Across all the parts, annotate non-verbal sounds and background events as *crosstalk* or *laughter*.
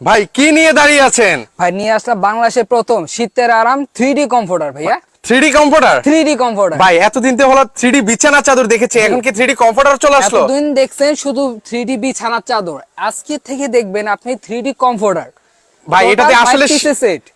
ভাই কি নিয়ে দাঁড়িয়ে আছেন? ভাই নিয়ে আসলাম বাংলাদেশের প্রথম শীতের আরাম থ্রি ডি কমফোর্টার ভাইয়া। Three D computer three D comforter ভাই এতদিন তো হলো থ্রিডি বিছানা চাদর দেখেছি এখন কি থ্রিডি কম্পিউটার চলে আসলো? এতদিন দেখছেন শুধু থ্রি ডি বিছানার চাদর। আজকে থেকে দেখবেন আপনি থ্রি ডি কমফোর্টার ভাই এটাতে আসলে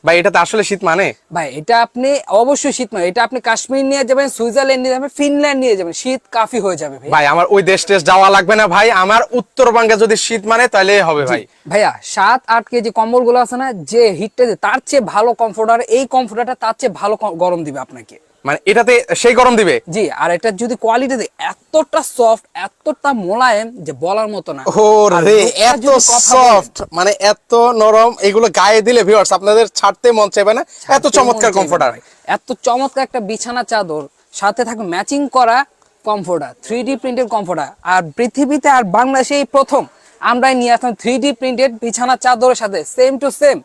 ভাই এটাতে আসলে শীত মানে? ভাই এটা আপনি অবশ্যই শীত মানে এটা আপনি কাশ্মীর নিয়ে যাবেন সুইজারল্যান্ড নিয়ে যাবেন ফিনল্যান্ড নিয়ে যাবেন শীত কাফি হয়ে যাবে ভাই ভাই আমার ওই দেশ টেস্ট যাওয়া লাগবে না ভাই আমার উত্তরবঙ্গে যদি শীত মানে তাহলে হবে ভাই। ভাইয়া সাত আট কেজি কম্বলগুলো আছে না যে হিটটা তার চেয়ে ভালো কমফোর্টার এই কমফোর্টারটা তার চেয়ে ভালো গরম দিবে আপনাকে। মানে এটাতে সেই গরম দিবে? জি আর এটা যদি কোয়ালিটি এতটা সফট এতটা মোলায়েম যে বলার মতো না। ও রে এত সফট মানে এত নরম এগুলো গায়ে দিলে ভিউয়ার্স আপনাদের ছাড়তে মন চাইবে না। এত চমৎকার কমফোর্টার এত চমৎকার একটা বিছানা চাদর সাথে থাকবে ম্যাচিং করা comforter three D printed comforter আর পৃথিবীতে আর বাংলাদেশে এই প্রথম। আমরাই নিয়ে আসলাম থ্রি ডি প্রিন্টেড বিছানা চাদরের সাথে সেম টু সেম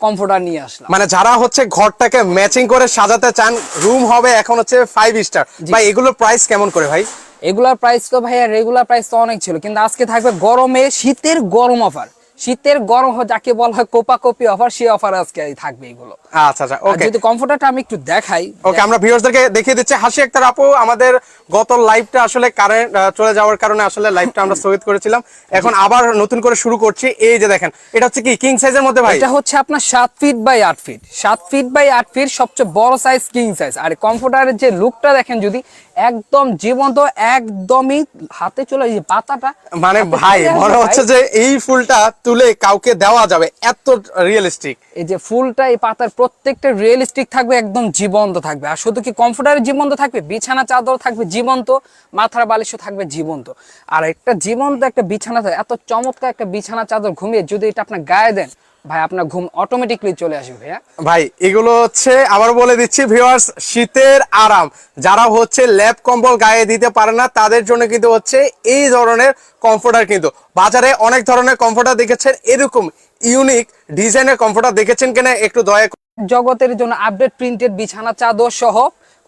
কমফোর্টার নিয়ে আসলাম। মানে যারা হচ্ছে ঘরটাকে ম্যাচিং করে সাজাতে চান রুম হবে এখন হচ্ছে ফাইভ স্টার ভাই এগুলোর প্রাইস কেমন করে ভাই? এগুলার প্রাইস তো ভাইয়া রেগুলার প্রাইস তো অনেক ছিল। কিন্তু আজকে থাকবে গরমে শীতের গরম অফার শীতের গরম যাকে বলা হয় কোপা কপি অফার সেই অফার আজকে থাকবে এগুলো। আচ্ছা আচ্ছা ওকে যদি কমফোর্টারটা আমি একটু দেখাই ওকে আমরা ভিউয়ার্সদেরকে দেখিয়ে দিচ্ছি। হাসি আক্তার আপু আমাদের গত লাইভটা আসলে কারেন্ট চলে যাওয়ার কারণে আসলে লাইভটা আমরা স্থগিত করেছিলাম। এখন আবার নতুন করে শুরু করছি। এই যে দেখেন এটা হচ্ছে কি কিং সাইজের মধ্যে ভাই? এটা হচ্ছে আপনার সাত ফিট বাই আট ফিট সাত ফিট বাই আট ফিট সবচেয়ে বড় সাইজ কিং সাইজ আর কমফোর্টারের যে লুকটা দেখেন যদি একদম জীবন্ত একদমই হাতে চলে যে পাতাটা। মানে ভাই মনে হচ্ছে যে এই ফুলটা তুলে কাউকে দেওয়া যাবে এত রিয়েলিস্টিক এই যে ফুলটা এই পাতার প্রত্যেকটা রিয়েলিস্টিক থাকবে একদম জীবন্ত থাকবে। আর শুধু কি কমফোর্টারের জীবন্ত থাকবে? বিছানা চাদর থাকবে জীবন্ত মাথার বালিশও থাকবে জীবন্ত। আর একটা জীবন্ত একটা বিছানা এত চমৎকার একটা বিছানা চাদর ঘুমিয়ে যদি এটা আপনার গায়ে দেন ভাই আপনার ঘুম অটোমেটিকলি চলে আসবে ভাইয়া। ভাই এগুলো হচ্ছে আবার বলে দিচ্ছি ভিউয়ার্স শীতের আরাম। যারা হচ্ছে ল্যাপ কম্বল গায়ে দিতে পারে না তাদের জন্য কিন্তু হচ্ছে এই ধরনের কমফোর্টার কিন্তু। বাজারে অনেক ধরনের কমফোর্টার দেখেছেন এরকম ইউনিক ডিজাইনের কমফোর্টার দেখেছেন কিনা একটু দয়া জগতের জন্য আপডেট প্রিন্টেড বিছানা চাদর সহ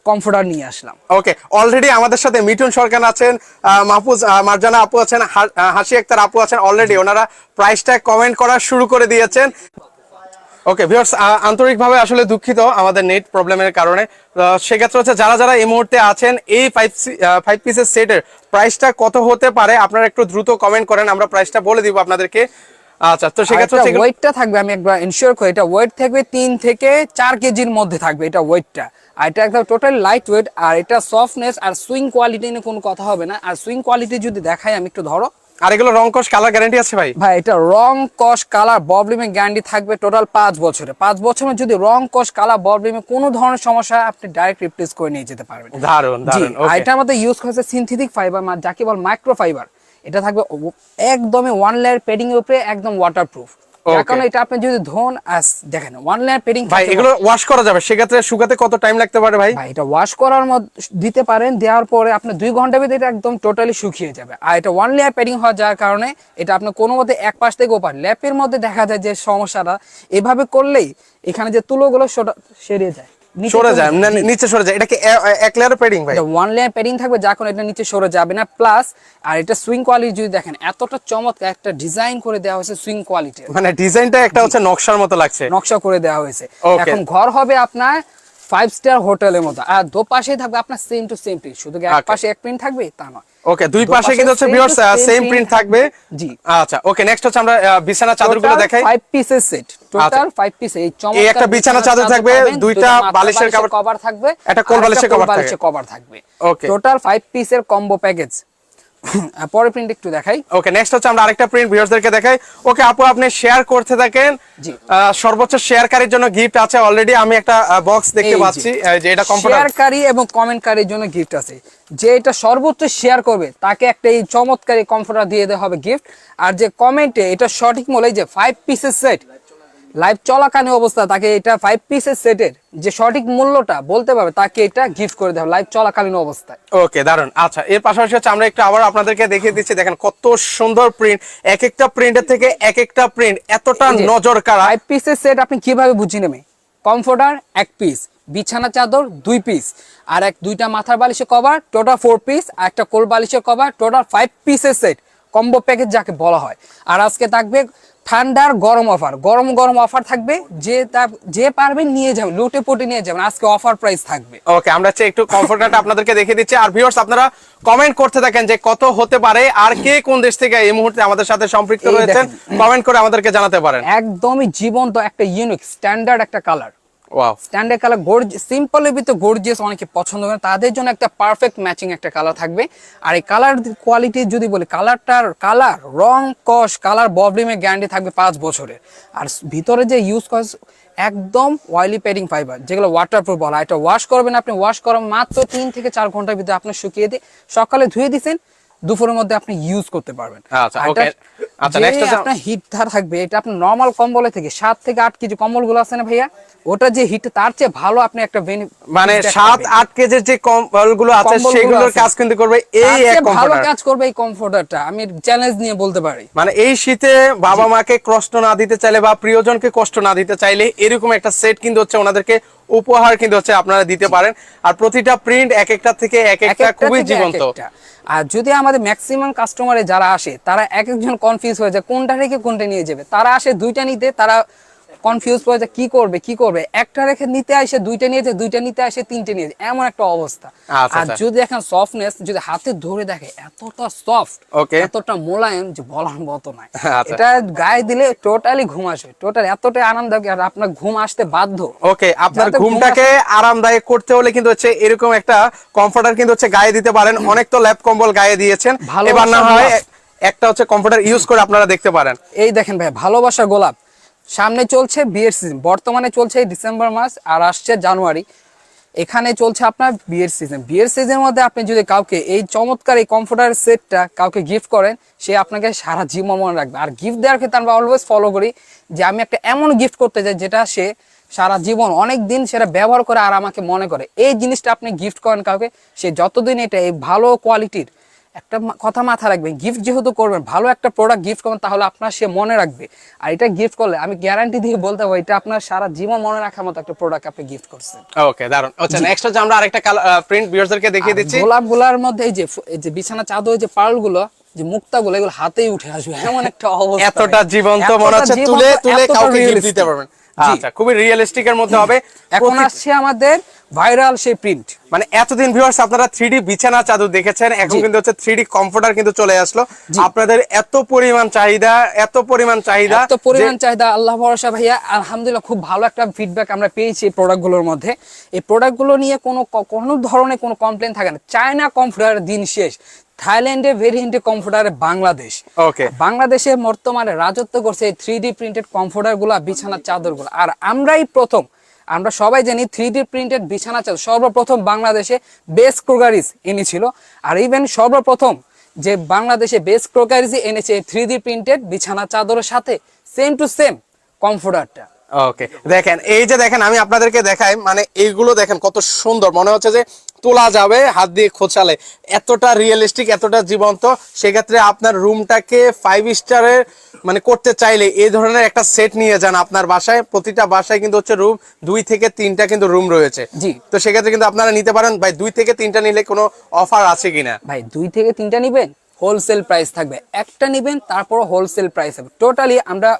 কমফোর্টার নিয়ে আসলাম। ওকে অলরেডি আমাদের সাথে মিঠুন সরকার আছেন মাহফুজ মার্জানা আপু আছেন হাসি আক্তার আপু আছেন অলরেডি ওনারা প্রাইসটা কমেন্ট করা শুরু করে দিয়েছেন। ওকে ভিউয়ার্স আন্তরিকভাবে আসলে দুঃখিত আমাদের নেট প্রবলেমের কারণে। সেক্ষেত্রে হচ্ছে যারা যারা এই মুহূর্তে আছেন এই ফাইভ ফাইভ পিসের সেটের প্রাইসটা কত হতে পারে আপনারা একটু দ্রুত কমেন্ট করেন আমরা প্রাইসটা বলে দিব আপনাদেরকে। আচ্ছা তো সেক্ষেত্রে ওয়েটটা থাকবে আমি একবার ইনশিওর করি এটা ওয়েট থাকবে তিন থেকে চার কেজির মধ্যে থাকবে এটা ওয়েটটা আর এটা একদম টোটাল লাইট ওয়েট আর এটা সফটনেস আর সুইং কোয়ালিটি নিয়ে কোনো কথা হবে না। আর সুইং কোয়ালিটি যদি দেখাই আমি একটু ধরো। আর এগুলো রংকশ কালার গ্যারান্টি আছে ভাই? ভাই এটা রং কস কালার ববলিমের গ্যারান্টি থাকবে টোটাল পাঁচ বছরে। পাঁচ বছরে যদি রং কস কালার ববলিমে কোনো ধরনের সমস্যা আপনি ডাইরেক্ট রিপ্লেস করে নিয়ে যেতে পারবেন। দারুণ দারুণ এটা আমাদের ইউজ করেছে সিনথেটিক ফাইবার যাকে বল মাইক্রো ফাইবার এটা থাকবে একদমই ওয়ান লেয়ার পেডিং এর উপরে একদম ওয়াটারপ্রুফ যার এটা আপনি যদি ধোন আস দেখেন ওয়ান লেয়ার পেডিং ভাই এগুলো ওয়াশ করা যাবে সেক্ষেত্রে শুকাতে কত টাইম লাগতে পারে ভাই? ভাই এটা ওয়াশ করার মধ্যে দিতে পারেন দেওয়ার পরে আপনি দুই ঘণ্টার ভিতরে এটা একদম টোটালি শুকিয়ে যাবে। আর এটা ওয়ান লেয়ার পেডিং হওয়া যার কারণে এটা আপনি কোনো মতে এক পাশ থেকে ওপার ল্যাপের মধ্যে দেখা যায় যে সমস্যাটা এভাবে করলেই এখানে যে তুলোগুলো সেটা সেরে যায়। সরে যায় না, নিচে সরে যায়। এটা কি এ- এ- এক লেয়ার পেডিং ভাই ওয়ান লেয়ার পেডিং থাকবে যা কোনো এটা নিচে সরে যাবে না। প্লাস আর এটা সুইং কোয়ালিটি যদি দেখেন এতটা চমৎকার একটা ডিজাইন করে দেওয়া হয়েছে সুইং কোয়ালিটি মানে ডিজাইনটা একটা হচ্ছে নকশার মতো লাগছে। নকশা করে দেওয়া হয়েছে। এখন ঘর হবে আপনার ফাইভ স্টার হোটেলের মতো। আর দোপাশেই থাকবে আপনার সেম টু সেম প্রিন্ট শুধু এক পাশে এক প্রিন্ট থাকবে? তা নয়। ওকে দুই পাশে কিন্তু হচ্ছে ভিউয়ার্স সেম প্রিন্ট থাকবে। জি। আচ্ছা ওকে নেক্সট হচ্ছে আমরা বিছানা চাদরগুলো দেখাই। ফাইভ পিসের সেট টোটাল ফাইভ পিস এই চমৎকার এই একটা বিছানা চাদর থাকবে, দুইটা বালিশের কভার থাকবে একটা কোল বালিশের কভার থাকবে। ওকে টোটাল ফাইভ পিসের কম্বো প্যাকেজ *coughs* পরের প্রিন্ট একটু দেখাই। ওকে নেক্সট হচ্ছে আমরা আরেকটা প্রিন্ট ভিউয়ার্সদেরকে দেখাই। ওকে আপু আপনি শেয়ার করতে থাকেন। জি। সর্বোচ্চ শেয়ারকারীর জন্য গিফট আছে অলরেডি আমি একটা বক্স দেখতে পাচ্ছি। যে এটা শেয়ারকারী এবং কমেন্টকারীর জন্য গিফট আছে। যে এটা সর্বোচ্চ শেয়ার করবে তাকে একটা এই চমৎকারী কমফোর্টার দিয়ে দেওয়া হবে গিফট আর যে কমেন্টে এটা সঠিক মূল্য এই যে ফাইভ পিসের সেট লাইভ চলাকালীন অবস্থা তাকে এটা ফাইভ পিসের সেটের যে সঠিক মূল্যটা বলতে পারবে তাকে এটা গিফট করে দেওয়া লাইভ চলাকালীন অবস্থায়। ওকে দারুণ আচ্ছা এর পাশাপাশি হচ্ছে আমরা একটু আবার আপনাদেরকে দেখিয়ে দিচ্ছি দেখেন কত সুন্দর প্রিন্ট এক একটা প্রিন্টের থেকে এক একটা প্রিন্ট এতটা নজর কাড়া। ফাইভ পিসের সেট আপনি কীভাবে বুঝিয়ে নেবে কমফোর্টার এক পিস বিছানা চাদর দুই পিস আর এক দুইটা মাথার বালিশের কভার টোটাল ফোর পিস আর একটা কোল বালিশের কভার টোটাল ফাইভ পিসের সেট কম্বো প্যাকেজ যাকে বলা হয়। আর আজকে থাকবে ঠান্ডার গরম অফার গরম গরম অফার থাকবে যে তা যে পারবে নিয়ে যাবেন লুটে পটে নিয়ে যাবেন আজকে অফার প্রাইস থাকবে। ওকে আমরা চাই একটু কমফোর্টারটা আপনাদেরকে দেখিয়ে দিচ্ছি। আর ভিউয়ার্স আপনারা কমেন্ট করতে থাকেন যে কত হতে পারে আর কে কোন দেশ থেকে এই মুহূর্তে আমাদের সাথে সম্পৃক্ত হয়েছে রয়েছেন। কমেন্ট করে আমাদেরকে জানাতে পারেন। একদমই জীবন্ত একটা ইউনিক স্ট্যান্ডার্ড একটা কালার ওয়াও স্ট্যান্ডার্ড কালার গর্জ সিম্পলের ভিতরে গর্জিয়াস অনেকে পছন্দ করেন। তাদের জন্য একটা পারফেক্ট ম্যাচিং একটা কালার থাকবে। আর এই কালার কোয়ালিটি যদি বলি কালারটার কালার রং কস কালার ববলিমের গ্যারান্টি থাকবে পাঁচ বছরের। আর ভিতরে যে ইউজ কস একদম অয়েলি প্যাডিং ফাইবার যেগুলো ওয়াটারপ্রুফ বলা। এটা ওয়াশ করবেন আপনি ওয়াশ করেন মাত্র তিন থেকে চার ঘণ্টার ভিতরে আপনি শুকিয়ে দিয়ে সকালে ধুয়ে দিছেন দুপুরের মধ্যে আপনি ইউজ করতে পারবেন। আচ্ছা, আচ্ছা, আপনার হিট ধার থাকবে এটা আপনার নর্মাল কম্বলে থেকে থেকে আট কেজি কম্বলগুলো আছে না ভাইয়া? ওটা যে হিট তার চেয়ে ভালো আপনি একটা মানে feedback সাত পাবেন। আট কেজির যে কম্বলগুলো আছে সেগুলোর কাজ কিন্তু করবে এই এক ভালো কাজ করবে এই কমফোর্টারটা আমি চ্যালেঞ্জ নিয়ে বলতে পারি। মানে এই শীতে বাবা মাকে কষ্ট না দিতে চাইলে বা প্রিয়জনকে কষ্ট না দিতে চাইলে এরকম একটা সেট কিন্তু হচ্ছে ওনাদেরকে উপহার কিন্তু হচ্ছে আপনারা দিতে পারেন। আর প্রতিটা প্রিন্ট এক একটা থেকে এক এক একটা খুবই জীবন্ত। আর যদি আমাদের ম্যাক্সিমাম কাস্টমারে যারা আসে তারা এক একজন কনফিউজ হয়ে যায় কোনটা রেখে কোনটা নিয়ে যাবে? তারা আসে দুইটা নিতে তারা কনফিউজ হয়ে যায় কি করবে কি করবে? একটা রেখে নিতে আসে দুইটা নিয়ে যায় দুইটা নিতে আসে তিনটে নিয়ে যায় এমন একটা অবস্থা। আচ্ছা, আর আচ্ছা। যদি এখন সফটনেস যদি হাতে ধরে দেখে এতটা সফট. এতটা মোলায়েম যে বলার মতো নয় *laughs* আচ্ছা। এটা গায়ে দিলে টোটালি ঘুম আসবে। টোটাল এতটাই আরামদায়ক আর আপনার ঘুম আসতে বাধ্য। ওকে আপনার ঘুমটাকে আরামদায়ক করতে হলে কিন্তু হচ্ছে এরকম একটা কমফোর্টার কিন্তু হচ্ছে গায়ে দিতে পারেন। অনেক তো ল্যাপ কম্বল গায়ে দিয়েছেন। এবার না হয় একটা হচ্ছে কম্পিউটার ইউজ করে আপনারা দেখতে পারেন। এই দেখেন ভাই ভালোবাসা গোলাপ। সামনে চলছে বিয়ের সিজন বর্তমানে চলছে ডিসেম্বর মাস আর আসছে জানুয়ারি এখানে চলছে আপনার বিয়ের সিজন বিয়ের সিজনের মধ্যে আপনি যদি কাউকে এই চমৎকার এই কমফোর্টার সেটটা কাউকে গিফট করেন, সে আপনাকে সারা জীবন মনে রাখবে। আর গিফট দেওয়ার ক্ষেত্রে আমরা অলওয়েজ ফলো করি যে আমি একটা এমন গিফট করতে চাই যেটা সে সারা জীবন, অনেক দিন সেটা ব্যবহার করে আর আমাকে মনে করে। এই জিনিসটা আপনি গিফট করেন কাউকে, সে যতদিন এটা এই ভালো কোয়ালিটির একটা কথা মাথা রাখবেন গিফট যেহেতু করবেন ভালো একটা প্রোডাক্ট গিফট করবেন তাহলে আপনার সে মনে রাখবে। আর এটা গিফট করলে আমি গ্যারান্টি দিয়ে বলতে পারব এটা আপনার সারা জীবন মনে রাখার মতো একটা প্রোডাক্ট আপনি গিফট করছেন। ওকে দারুণ আচ্ছা নেক্সট হচ্ছে আমরা আরেকটা প্রিন্ট ভিউয়ারদেরকে দেখিয়ে দিচ্ছি। গোলাপগুলার মধ্যে এই যে এই যে বিছানা চাদর যে পার্লগুলো যে মুক্তা গুলো এগুলো হাতেই উঠে আসবে এমন একটা অবস্থা। এতটা জীবন্ত মনে হচ্ছে তুলে তুলে কাউকে গিফট দিতে পারবেন। আচ্ছা খুবই রিয়েলিস্টিক এর মধ্যে হবে। এখন আসছে আমাদের ভাইরাল সেই প্রিন্ট মানে এতদিন ভিউয়ার্স আপনারা থ্রি বিছানা চাদর দেখেছেন এখন কিন্তু হচ্ছে থ্রি কমফোর্টার কিন্তু চলে আসলো। আপনাদের এত পরিমাণ চাহিদা এত পরিমাণ চাহিদা এত পরিমাণ চাহিদা আল্লাহ ভরসা ভাইয়া আলহামদুলিল্লাহ খুব ভালো একটা ফিডব্যাক আমরা পেয়েছি এই প্রোডাক্টগুলোর মধ্যে। এই প্রোডাক্টগুলো নিয়ে কোনো কোনো ধরনের কোনো কমপ্লেন থাকে না। চায়না কমফোর্টারের দিন শেষ থাইল্যান্ডে ভেরিয়েন্টে কমফোর্টারে বাংলাদেশ ওকে বাংলাদেশে বর্তমানে রাজত্ব করছে এই থ্রি ডি প্রিন্টেড কমফোর্টারগুলা বিছানার চাদরগুলো আর আমরাই প্রথম আমরা সবাই জানি থ্রি ডি প্রিন্টেড বিছানা চাদর সর্বপ্রথম বাংলাদেশে বেস ক্রোগারিজ এনেছিল আর ইভেন সর্বপ্রথম যে বাংলাদেশে বেস ক্রোকারিজ এনেছে থ্রি ডি প্রিন্টেড বিছানা চাদরের সাথে সেম টু সেম কমফোর্টারটা। ওকে দেখেন, এই যে দেখেন, আমি আপনাদেরকে দেখাই মানে এইগুলো দেখেন কত সুন্দর। মনে হচ্ছে যে তোলা যাবে হাত দিয়ে খোঁচালে। এতটা রিয়েলিস্টিক এতটা জীবন্ত সেক্ষেত্রে আপনার রুমটাকে ফাইভ স্টারের মানে করতে চাইলে এই ধরনের একটা সেট নিয়ে যান আপনার বাসায়। প্রতিটা বাসায় কিন্তু হচ্ছে রুম দুই থেকে তিনটা কিন্তু রুম রয়েছে। জি। তো সেক্ষেত্রে কিন্তু আপনারা নিতে পারেন। ভাই দুই থেকে তিনটা নিলে কোনো অফার আছে কিনা? ভাই দুই থেকে তিনটা নিবেন হোলসেল প্রাইস থাকবে। একটা নিবেন তারপর হোলসেল প্রাইস হবে। টোটালি আমরা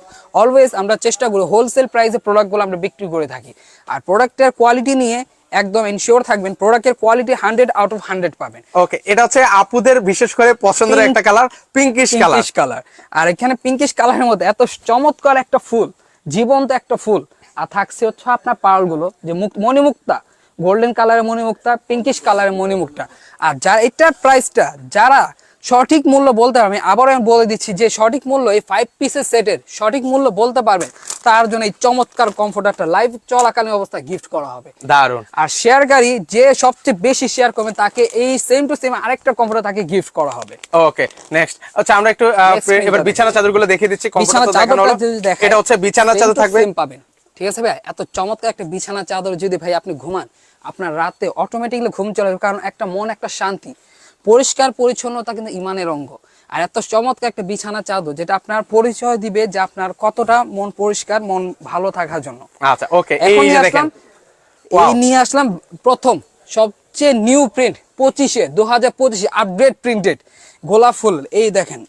অলওয়েজ আমরা চেষ্টা করি হোলসেল প্রাইসে প্রোডাক্টগুলো আমরা বিক্রি করে থাকি। আর প্রোডাক্টের কোয়ালিটি নিয়ে একদম এনশিওর থাকবেন প্রোডাক্টের quality hundred out of hundred পাবেন। ওকে এটা হচ্ছে আপুদের বিশেষ করে পছন্দের একটা colour pinkish colour pinkish colour আর এখানে পিঙ্কিশ কালারের মধ্যে এত চমৎকার একটা ফুল জীবন্ত একটা ফুল। আর থাকছে হচ্ছে আপনার পার্লগুলো যে মণিমুক্তা গোল্ডেন কালারের মণিমুক্তা পিঙ্কিশ কালারের মণিমুক্তা। আর যার এটার প্রাইসটা যারা সঠিক মূল্য বলতে পারবে। আমি আবারও আমি বলে দিচ্ছি যে সঠিক মূল্য এই ফাইভ পিসের সেটের সঠিক মূল্য বলতে পারবেন তার জন্য এই চমৎকার কমফোর্টারটা লাইভ চলাকালীন অবস্থায় গিফট করা হবে। দারুণ আর শেয়ার গাড়ি যে সবচেয়ে বেশি শেয়ার করবে তাকে এই সেম টু সেম আরেকটা কমফোর্টার তাকে গিফট করা হবে। ওকে নেক্সট আচ্ছা আমরা একটু এবার। বিছানা চাদরগুলো দেখিয়ে দিচ্ছি। কমফোর্টার দেখানো হলো। এটা হচ্ছে বিছানা চাদর থাকবে। পাবেন। ঠিক আছে ভাই? এত চমৎকার একটা বিছানা চাদর যদি ভাই আপনি ঘুমান আপনার রাতে অটোমেটিকলি ঘুম চলে কারণ একটা মন একটা শান্তি। পরিষ্কার পরিচ্ছন্নতা কিন্তু ইমানের অঙ্গ। আর এত চমৎকার একটা বিছানা চাদর যেটা আপনার পরিচয় দিবে যে আপনার কতটা মন পরিষ্কার মন ভালো থাকার জন্য। আচ্ছা ওকে এই দেখেন। এই নিয়ে আসলাম প্রথম সবচেয়ে নিউ প্রিন্ট পঁচিশে দু হাজার পঁচিশে আপডেট প্রিন্টেড গোলাপ ফুল এই দেখেন।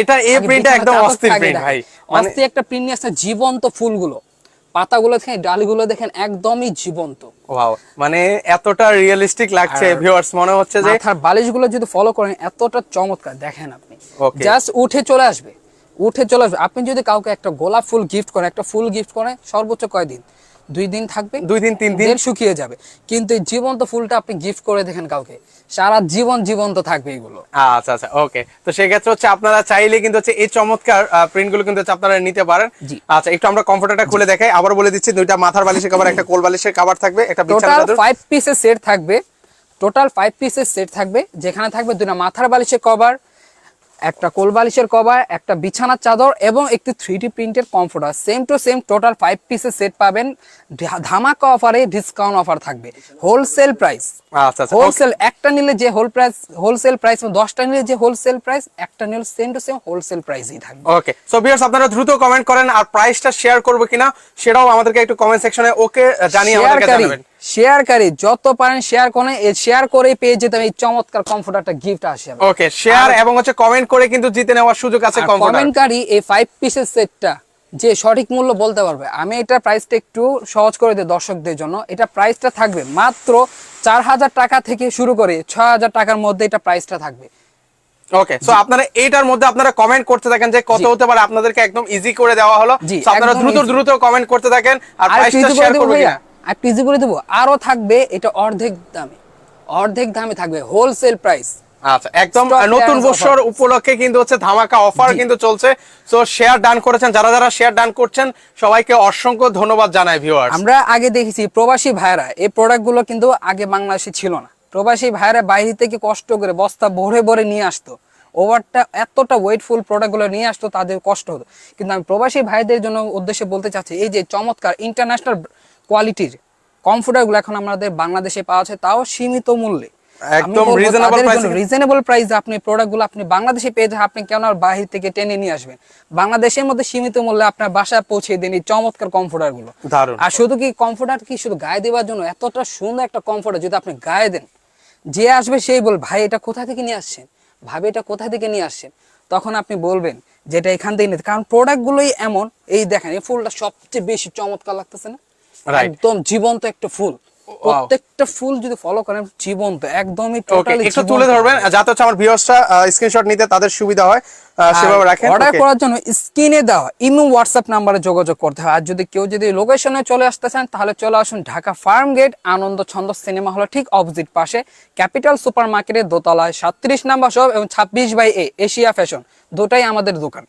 এটা এই প্রিন্টটা একদম অস্থির প্রিন্ট ভাই। অস্থির একটা প্রিন্ট নিয়ে আসছে জীবন্ত ফুলগুলো। পাতাগুলো দেখেন ডালগুলো দেখেন একদমই জীবন্ত। ওয়াও মানে এতটা রিয়েলিস্টিক লাগছে ভিউয়ার্স মনে হচ্ছে যে মাথার বালিশগুলো যদি ফলো করেন এতটা চমৎকার দেখেন আপনি। জাস্ট উঠে চলে আসবে উঠে চলে আসবে। আপনি যদি কাউকে একটা গোলাপ ফুল গিফট করেন একটা ফুল গিফট করেন সর্বোচ্চ কয়দিন? দুই দিন থাকবে। দুই দিন, তিন দিন। শুকিয়ে যাবে। কিন্তু জীবন্ত ফুলটা আপনি গিফট করে দেখেন কাউকে। সারা জীবন জীবন্ত থাকবে এগুলো। আচ্ছা আচ্ছা ওকে। তো সেক্ষেত্রে হচ্ছে আপনারা চাইলে কিন্তু হচ্ছে এই চমৎকার প্রিন্টগুলো কিন্তু হচ্ছে আপনারা নিতে পারেন। আচ্ছা একটু আমরা কমফোর্টারটা খুলে দেখাই। আবার বলে দিচ্ছি দুইটা মাথার বালিশের কভার একটা কোল বালিশের কভার থাকবে একটা বিছানা চাদর। ফাইভ পিসের সেট থাকবে। টোটাল ফাইভ পিসের সেট থাকবে যেখানে থাকবে দুটা মাথার বালিশের কভার একটা কোল বালিশের কভার একটা বিছানার চাদর এবং একটি থ্রি ডি প্রিন্টের comforter same to same total five পিসের সেট পাবেন। ধামাকা অফারে ডিসকাউন্ট অফার থাকবে। হোলসেল প্রাইস হোলসেল একটা নিলে যে হোল প্রাইস হোলসেল প্রাইস দশটা নিলে যে হোলসেল প্রাইস একটা নিলে সেম টু সেম হোলসেল প্রাইসই থাকবে। ওকে সো ভিউয়ার্স আপনারা দ্রুত কমেন্ট করেন আর প্রাইসটা শেয়ার করব কিনা সেটাও আমাদেরকে একটু কমেন্ট সেকশনে ওকে জানিয়ে আমাদেরকে জানাবেন। শেয়ারকারী যত পারেন শেয়ার করে এই শেয়ার করে পেয়ে যেতে এই চমৎকার কমফোর্টারটা গিফট আসে ওকে শেয়ার এবং হচ্ছে কমেন্ট করে কিন্তু জিতে নেওয়ার সুযোগ আছে কমেন্টকারী এই ফাইভ পিসের সেটটা যে সঠিক মূল্য বলতে পারবে। আমি এটা প্রাইসটা একটু সহজ করে দিই দর্শকদের জন্য। এটা প্রাইসটা থাকবে মাত্র চার হাজার টাকা থেকে শুরু করে ছয় হাজার টাকার মধ্যে এটা প্রাইসটা থাকবে। ওকে সো আপনারা এইটার মধ্যে আপনারা কমেন্ট করতে থাকেন যে কত হতে পারে। আপনাদেরকে একদম ইজি করে দেওয়া হলো। আপনারা দ্রুত দ্রুত কমেন্ট করতে থাকেন। আর প্রাইসটা শেয়ার করবেন আর পিজি করে দেবো আরও থাকবে এটা অর্ধেক দামে। অর্ধেক দামে থাকবে হোলসেল প্রাইস আচ্ছা একদম নতুন বছর উপলক্ষে কিন্তু হচ্ছে ধামাকা অফার কিন্তু চলছে। সো শেয়ার ডান করেছেন যারা যারা শেয়ার ডান করছেন সবাইকে অসংখ্য ধন্যবাদ জানাই ভিউয়ার্স আমরা আগে দেখেছি প্রবাসী ভাইরা এই প্রোডাক্টগুলো কিন্তু আগে বাংলাদেশে ছিল না। প্রবাসী ভাইরা বাইরে থেকে কষ্ট করে বস্তা ভরে ভরে নিয়ে আসতো। ওভারটা এতটা ওয়েটফুল প্রোডাক্টগুলো নিয়ে আসতো তাদের কষ্ট হতো। কিন্তু আমি প্রবাসী ভাইদের জন্য উদ্দেশ্যে বলতে চাচ্ছি এই যে চমৎকার ইন্টারন্যাশনাল কোয়ালিটির কমফোর্টারগুলো এখন আমাদের বাংলাদেশে পাওয়া যায় তাও সীমিত মূল্যে। একদম। রিজনেবল প্রাইসে আপনি প্রোডাক্টগুলো আপনি বাংলাদেশে পেয়ে যান আপনি কেন আর বাহির থেকে টেনে নিয়ে আসবেন? বাংলাদেশের মধ্যে সীমিত মূল্যে আপনার বাসায় পৌঁছে দিন এই চমৎকার কমফোর্টার আর শুধু কি কমফোর্টার কি শুধু গায়ে দেওয়ার জন্য? এতটা সুন্দর একটা কমফোর্টার যদি আপনি গায়ে দেন যে আসবে সেই বল ভাই এটা কোথা থেকে নিয়ে আসছেন? ভাবে এটা কোথা থেকে নিয়ে আসছেন? তখন আপনি বলবেন যেটা এখান থেকে নিতে। কারণ প্রোডাক্ট গুলোই এমন এই দেখেন এই ফুলটা সবচেয়ে বেশি চমৎকার লাগতেছে না. একদম জীবন্ত একটা ফুল। প্রত্যেকটা ফুল যদি ফলো করেন জীবন্ত একদমই টোটালি একটু তুলে ধরবেন যাতে হচ্ছে আমার ভিউয়ার্সরা স্ক্রিনশট নিতে তাদের সুবিধা হয়। সেভাবে রাখেন? অর্ডার করার জন্য স্ক্রিনে দেওয়া ইমো হোয়াটসঅ্যাপ নাম্বারে যোগাযোগ করতে হয়। আর যদি কেউ যদি লোকেশনে চলে আসতে চান তাহলে চলে আসুন ঢাকা ফার্ম গেট আনন্দ ছন্দ সিনেমা হল ঠিক অপোজিট পাশে। ক্যাপিটাল সুপার মার্কেটের দোতলায় সাতত্রিশ নাম্বার শপ এবং ছাব্বিশ বাই এ এশিয়া ফ্যাশন দুটাই আমাদের দোকান.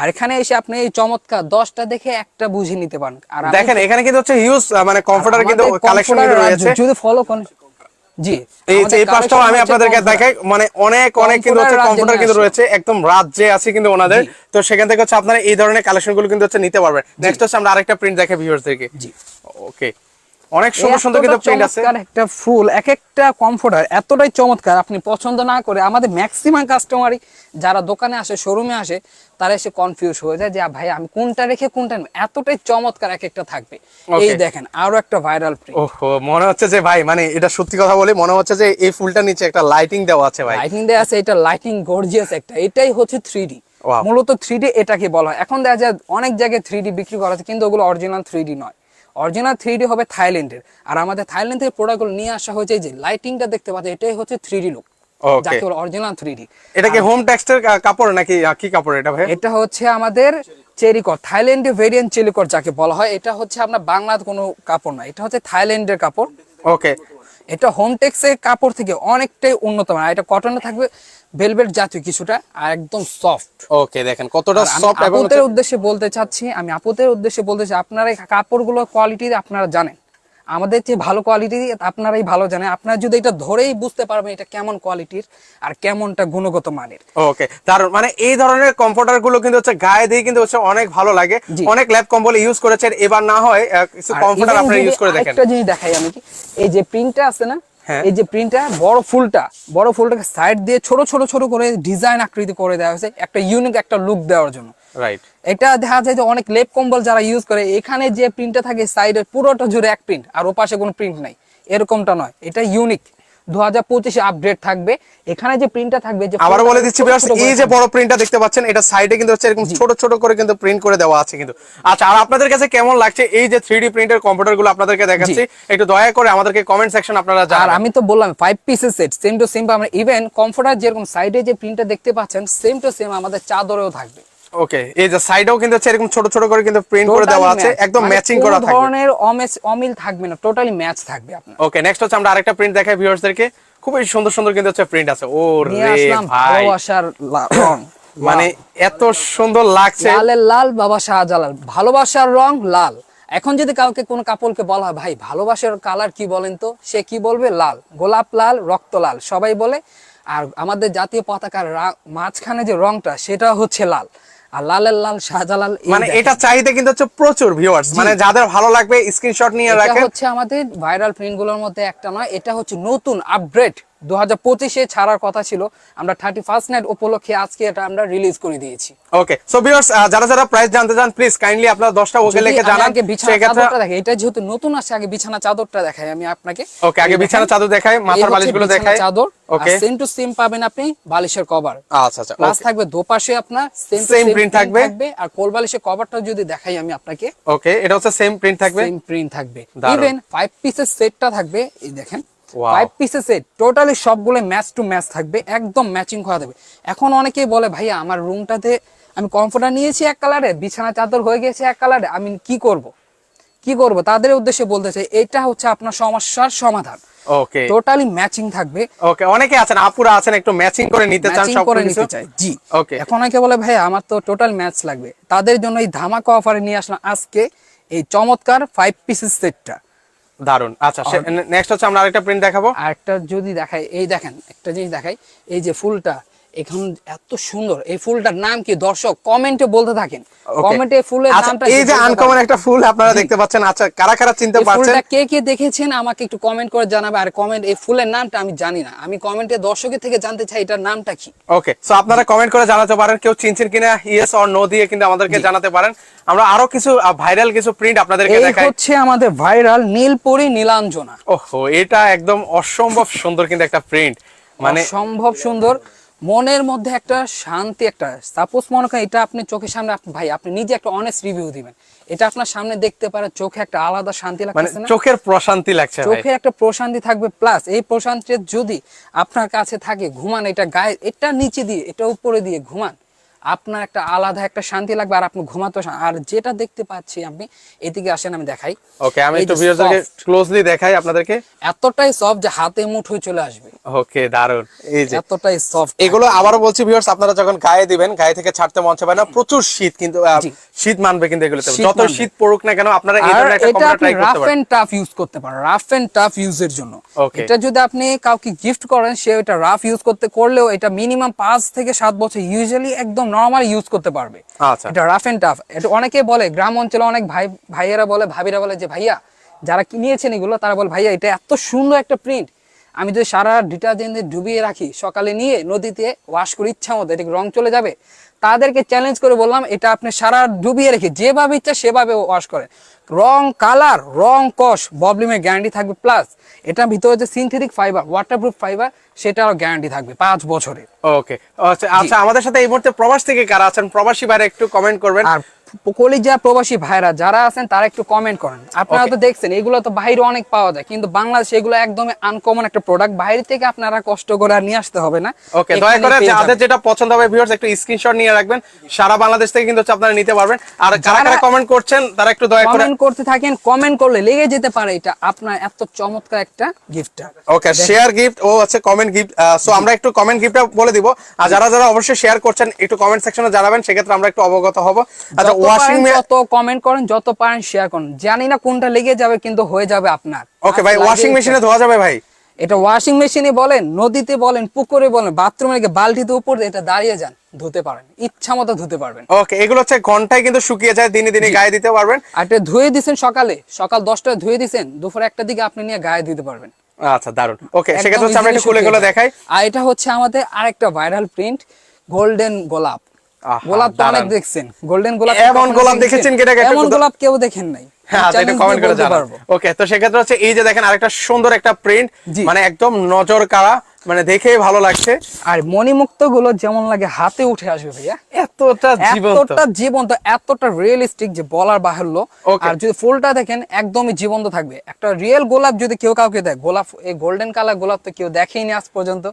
আর এখানে এসে আপনি এই চমৎকার দশটা দেখে একটা বুঝে নিতে পারেন। আর দেখেন এখানে কিন্তু হচ্ছে হিউজ মানে কমফোর্টার কিন্তু কালেকশন রয়েছে। যদি ফলো করেন জি। এই যে এই পাশটাও আমি আপনাদেরকে দেখাই। মানে অনেক অনেক কিন্তু হচ্ছে কম্পিউটার কিন্তু রয়েছে। একদম রাজ্যে আছে কিন্তু ওনাদের। তো সেখান থেকে হচ্ছে আপনারা এই ধরনের কালেকশনগুলো কিন্তু হচ্ছে নিতে পারবেন। নেক্সট হচ্ছে আমরা আরেকটা প্রিন্ট দেখে ভিউয়ার্সদেরকে জি। ওকে অনেক সুন্দর সুন্দর কিন্তু প্রিন্ট আছে। একটা ফুল এক একটা কমফোর্টার এতটাই চমৎকার আপনি পছন্দ না করে আমাদের ম্যাক্সিমাম কাস্টমারই যারা দোকানে আসে শোরুমে আসে তারা এসে কনফিউজ হয়ে যায় যে ভাই আমি কোনটা রেখে কোনটা নেব? এতটাই চমৎকার এক একটা থাকবে। এই দেখেন আরও একটা ভাইরাল প্রিন্ট ওহো মনে হচ্ছে যে ভাই মানে এটা সত্যি কথা বলি মনে হচ্ছে যে এই ফুলটার নিচে একটা লাইটিং দেওয়া আছে ভাই। লাইটিং দেওয়া আছে এটা লাইটিং গর্জিয়াস একটা। এটাই হচ্ছে থ্রি Wow. মূলত থ্রি ডি এটাকে বলা হয়। এখন দেখা যায় অনেক জায়গায় থ্রি বিক্রি করা আছে কিন্তু ওগুলো অরিজিনাল থ্রি নয়। অরিজিনাল থ্রি হবে থাইল্যান্ডের আর আমাদের থাইল্যান্ড থেকে প্রোডাক্টগুলো নিয়ে আসা হয়েছে যে লাইটিংটা দেখতে পাচ্ছি এটাই হচ্ছে থ্রি ডি লুক. যাকে বলে অরিজিনাল থ্রি এটা কি হোম কাপড় নাকি কি কাপড় এটা ভাই এটা হচ্ছে আমাদের চেরিকট থাইল্যান্ডের ভেরিয়েন্ট চেরিকট যাকে বলা হয় এটা হচ্ছে আপনার বাংলার কোনো কাপড় না এটা হচ্ছে থাইল্যান্ডের কাপড়। ওকে এটা হোম টেক্সের কাপড় থেকে অনেকটাই উন্নত মানের। এটা কটনে থাকবে ভেলভেট জাতীয় কিছুটা আর একদম সফট ওকে দেখেন কতটা সফট এবং উদ্দেশ্যে বলতে চাচ্ছি আমি আপুদের উদ্দেশ্যে বলতে চাই আপনারা এই কাপড়গুলো কোয়ালিটি আপনারা জানেন। আমাদের যে ভালো কোয়ালিটি আপনারাই ভালো জানেন। আপনারা যদি এটা ধরেই বুঝতে পারবেন এটা কেমন কোয়ালিটির আর কেমনটা গুণগত মানের। ওকে দারুণ মানে এই ধরনের কমফোর্টারগুলো কিন্তু হচ্ছে গায়ে দিয়ে কিন্তু হচ্ছে অনেক ভালো লাগে। অনেক ল্যাব কম্বল ইউজ করেছেন এবার না হয় কিছু কমফোর্টার আপনারা ইউজ করে দেখেন। একটা জিনিস দেখাই আমি কি এই যে প্রিন্টটা আছে না হ্যাঁ। এই যে প্রিন্টটা বড় ফুলটা বড় ফুলটাকে সাইড দিয়ে ছোট ছোট ছোট করে ডিজাইন আকৃতি করে দেওয়া হয়েছে একটা ইউনিক একটা লুক দেওয়ার জন্য। রাইট এটা দেখা যায় যে অনেক লেপ কম্বল যারা ইউজ করে এখানে যে প্রিন্টটা থাকে সাইডের পুরোটা জুড়ে এক প্রিন্ট আর ওপাশে কোনো প্রিন্ট নাই। এরকমটা নয়। এটা ইউনিক দু হাজার পঁচিশে আপডেট থাকবে। এখানে যে প্রিন্টটা থাকবে যে আবার বলে দিচ্ছি এই যে বড় প্রিন্টটা দেখতে পাচ্ছেন এটা সাইডে কিন্তু হচ্ছে এরকম ছোট ছোট করে কিন্তু প্রিন্ট করে দেওয়া আছে কিন্তু। আচ্ছা আর আপনাদের কাছে কেমন লাগছে এই যে থ্রি ডি প্রিন্টের কম্পিউটারগুলো আপনাদেরকে দেখাচ্ছি? একটু দয়া করে আমাদেরকে কমেন্ট সেকশন আপনারা আর আমি তো বললাম ফাইভ পিসের সেট সেম টু সেম আমরা ইভেন কমফোর্টার যেরকম সাইডে যে প্রিন্টটা দেখতে পাচ্ছেন সেম টু সেম আমাদের চাদরেও থাকবে। ওকে এই যে সাইডেও কিন্তু হচ্ছে এরকম ছোট ছোট করে কিন্তু প্রিন্ট করে দেওয়া আছে একদম মানে ম্যাচিং করা থাকবে। ধরনের অমিল থাকবে না টোটালি ম্যাচ থাকবে আপনার। ওকে নেক্সট হচ্ছে আমরা আরেকটা প্রিন্ট দেখাই ভিউয়ার্সদেরকে খুবই সুন্দর সুন্দর কিন্তু হচ্ছে প্রিন্ট আছে। ও রে ভাই। ভালোবাসার *coughs* রং। মানে এত সুন্দর লাগছে। লালের লাল বাবা শাহজালাল। ভালোবাসার রং লাল। এখন যদি কাউকে কোনো কাপড়কে বলা হয় ভাই ভালোবাসার কালার কি বলেন তো? সে কি বলবে? লাল। গোলাপ লাল রক্ত লাল সবাই বলে। আর আমাদের জাতীয় পতাকার মাঝখানে যে রংটা সেটা হচ্ছে লাল। আর লালের লাল শাহজালাল মানে এটা চাহিদা কিন্তু হচ্ছে প্রচুর ভিউয়ার্স মানে যাদের ভালো লাগবে স্ক্রিনশট নিয়ে এটা রাখেন। হচ্ছে আমাদের ভাইরাল প্রিন্টগুলোর মধ্যে একটা নয় এটা হচ্ছে নতুন আপগ্রেড দু হাজার পঁচিশে ছাড়ার কথা ছিল। আমরা থার্টি ফার্স্ট নাইট উপলক্ষে আজকে এটা আমরা রিলিজ করে দিয়েছি। ওকে সো ভিউয়ার্স যারা যারা প্রাইস জানতে চান প্লিজ কাইন্ডলি আপনারা 10টা ওকে লিখে জানান। আগে বিছানা চাদরটা দেখাই এটা যেহেতু নতুন আসছে আগে বিছানা চাদরটা দেখাই আমি আপনাকে। ওকে আগে বিছানা চাদর দেখাই মাথার বালিশগুলো দেখাই। চাদর ওকে সেম টু সেম পাবেন আপনি বালিশের কভার আচ্ছা আচ্ছা প্লাস থাকবে দোপাশে আপনার সেম Same print থাকবে। আর কোল বালিশের কভারটা যদি দেখাই আমি আপনাকে। ওকে এটা হচ্ছে সেম প্রিন্ট থাকবে। সেম প্রিন্ট থাকবে। ইভেন ফাইভ পিসের সেটটা থাকবে এই দেখেন. ফাইভ পিসের সেট টোটালি সবগুলো ম্যাচ টু ম্যাচ থাকবে একদম ম্যাচিং করা দেবে এখন অনেকেই বলে ভাইয়া আমার রুমটাতে আমি কমফোর্টার নিয়েছি এক কালারে বিছানা চাদর হয়ে গেছে এক কালারে আমি কি করব? কি করব? তাদের উদ্দেশ্যে বলতে চাই এটা হচ্ছে আপনার সমস্যার সমাধান। ওকে টোটালি ম্যাচিং থাকবে। ওকে অনেকে আছেন আপুরা আছেন একটু ম্যাচিং করে নিতে চান সব করে নিতে চাই জি। ওকে এখন অনেকে বলে ভাই আমার তো টোটাল ম্যাচ লাগবে। তাদের জন্য এই ধামাকা অফারে নিয়ে আসলাম আজকে এই চমৎকার ফাইভ পিসেস সেটটা দারুণ আচ্ছা নেক্সট হচ্ছে আমরা আরেকটা প্রিন্ট দেখাবো। আরেকটা যদি দেখাই এই দেখেন একটা জিনিস দেখাই এই যে ফুলটা এখন এত সুন্দর। এই ফুলটার নাম কি দর্শক? কমেন্টে বলতে থাকেন. কমেন্টে ফুলের আচ্ছা নামটা এই যে আনকমন একটা ফুল আপনারা দেখতে পাচ্ছেন আচ্ছা কারা কারা চিনতে পারছেন? ফুলটা কে কে দেখেছেন? আমাকে একটু কমেন্ট করে জানাবে। আর কমেন্ট এই ফুলের নামটা আমি জানি না। আমি কমেন্টে দর্শকের থেকে জানতে চাই এটার নামটা কি। ওকে সো আপনারা কমেন্ট করে জানাতে পারেন। কেউ চিনছেন কিনা? ইয়েস অর নো দিয়ে কিন্তু আমাদেরকে জানাতে পারেন। আমরা আরও কিছু ভাইরাল কিছু প্রিন্ট আপনাদেরকে দেখাই। হচ্ছে আমাদের ভাইরাল নীলপরি নীলাঞ্জনা। ওহো এটা একদম অসম্ভব সুন্দর কিন্তু একটা প্রিন্ট মানে সম্ভব সুন্দর। মনের মধ্যে একটা শান্তি একটা সাপোজ মনে করেন এটা আপনি চোখের সামনে ভাই আপনি নিজে একটা অনেস্ট রিভিউ দিবেন। এটা আপনার সামনে দেখতে পারে চোখে একটা আলাদা শান্তি লাগছে লাগতেছে না? চোখের প্রশান্তি লাগছে চোখে একটা প্রশান্তি থাকবে প্লাস এই প্রশান্তি যদি আপনার কাছে থাকে ঘুমান এটা গায়ে এটা নিচে দিয়ে এটা উপরে দিয়ে ঘুমান। আপনার একটা আলাদা একটা শান্তি লাগবে আর আপনি ঘুমাতে আর যেটা দেখতে পাচ্ছি আপনি এদিকে আসেন আমি দেখাই। ওকে আমি একটু ভিউয়ারদেরকে ক্লোজলি দেখাই আপনাদেরকে। এতটাই সফট যে হাতে মুঠোয় চলে আসবে। ওকে দারুণ এই যে। এতটাই সফট এগুলো আবারও বলছি ভিউয়ার্স আপনারা যখন গায়ে দিবেন গায়ে থেকে ছাড়তে মন চাবে না প্রচুর শীত কিন্তু শীত মানবে কিন্তু এগুলোতে। যত শীত পড়ুক না কেন আপনারা এই ধরনের একটা আপনি ট্রাই করতে রাফ পারেন। এন্ড টাফ ইউজ করতে পারেন রাফ এন্ড টাফ ইউজের জন্য। এটা যদি আপনি কাউকে গিফট করেন সে এটা রাফ ইউজ করতে করলেও এটা মিনিমাম পাঁচ থেকে সাত বছর ইউজুয়ালি একদম নর্মাল ইউজ করতে পারবে। আচ্ছা। এটা রাফ এন্ড টাফ এটা অনেকে বলে গ্রাম অঞ্চলে অনেক ভাই ভাইয়েরা বলে ভাবিরা বলে যে ভাইয়া যারা কিনিয়েছেন এগুলো? তারা বলে ভাইয়া এটা এত সুন্দর একটা প্রিন্ট আমি যদি সারা ডিটারজেন্ট দিয়ে ডুবিয়ে রাখি সকালে নিয়ে নদীতে ওয়াশ করে ইচ্ছা মতো এটা রং চলে যাবে। তাদেরকে চ্যালেঞ্জ করে বললাম এটা আপনি সারা ডুবিয়ে রেখে যেভাবে ইচ্ছা সেভাবে ওয়াশ করেন। রং কালার রং কষ ববলিমের গ্যারান্টি থাকবে প্লাস এটা ভিতরে যে সিনথেটিক ফাইবার ওয়াটারপ্রুফ ফাইবার সেটারও গ্যারান্টি থাকবে পাঁচ বছরের। ওকে আচ্ছা আচ্ছা আমাদের সাথে এই মুহূর্তে প্রবাস থেকে কারা আছেন? প্রবাসী বাইরে একটু কমেন্ট করবেন। আর কলিজা প্রবাসী ভাইরা যারা আছেন তারা একটু কমেন্ট করেন। আপনারা তো দেখছেন এগুলো তো বাইরে অনেক পাওয়া যায় কিন্তু বাংলাদেশে এগুলো একদমই আনকমন একটা প্রোডাক্ট বাইরে থেকে আপনারা কষ্ট করে নিয়ে আসতে হবে না। ওকে দয়া করে যাদের যেটা পছন্দ হবে ভিউয়ার্স একটু স্ক্রিনশট নিয়ে রাখবেন। সারা বাংলাদেশ থেকে কিন্তু আপনারা নিতে পারবেন। আর যারা কমেন্ট করছেন তারা একটু দয়া করে কমেন্ট করতে থাকেন কমেন্ট করলে লেগে যেতে পারে এটা আপনার এত চমৎকার একটা গিফটটা ওকে শেয়ার গিফট ও আছে কমেন্ট গিফট সো আমরা একটু কমেন্ট গিফটটা বলে দিব। আর যারা যারা অবশ্যই শেয়ার করছেন একটু কমেন্ট সেকশনে জানাবেন সেক্ষেত্রে আমরা একটু অবগত হব। আচ্ছা ওয়াশিং যত কমেন্ট করেন যত পারেন শেয়ার করুন। জানি না কোনটা লেগে যাবে কিন্তু হয়ে যাবে আপনার। ওকে ভাই ওয়াশিং মেশিনে ধোয়া যাবে ভাই। এটা ওয়াশিং মেশিনে বলেন নদীতে বলেন পুকুরে বলেন বাথরুমে রেখে বালতিতে উপর এটা দাঁড়িয়ে যান ধুতে পারেন ইচ্ছা মতো ধুতে পারবেন। ওকে এগুলো হচ্ছে ঘন্টায় কিন্তু শুকিয়ে যায় দিনে দিনে গায়ে দিতে পারবেন। আর এটা ধুয়ে দিছেন সকালে সকাল দশটায় ধুয়ে দিছেন দুপুর একটা দিকে আপনি নিয়ে গায়ে দিতে পারবেন। আচ্ছা দারুণ ওকে সেক্ষেত্রে হচ্ছে আমরা একটু খুলে খুলে দেখাই। আর এটা হচ্ছে আমাদের আরেকটা ভাইরাল প্রিন্ট গোল্ডেন গোলাপ। গোলাপ তো অনেক দেখছেন গোল্ডেন গোলাপ এমন গোলাপ দেখেছেন? এমন গোলাপ কেউ দেখেন নাই। হ্যাঁ এটা challenge কমেন্ট দিয়ে করে বলতে জানান। পারব। ওকে তো সেক্ষেত্রে হচ্ছে এই যে দেখেন আরেকটা সুন্দর একটা প্রিন্ট মানে একদম নজর কাড়া মানে দেখেই ভালো লাগছে। আর মণিমুক্তগুলো যেমন লাগে হাতে উঠে আসবে ভাইয়া। এতটা এতটা জীবন্ত এতটা রিয়েলিস্টিক যে বলার বাহুল্য। আর যদি ফুলটা দেখেন একদমই জীবন্ত থাকবে। একটা রিয়েল গোলাপ যদি কেউ কাউকে দেয় গোলাপ এই গোল্ডেন কালার গোলাপ তো কেউ দেখেইনি আজ পর্যন্ত।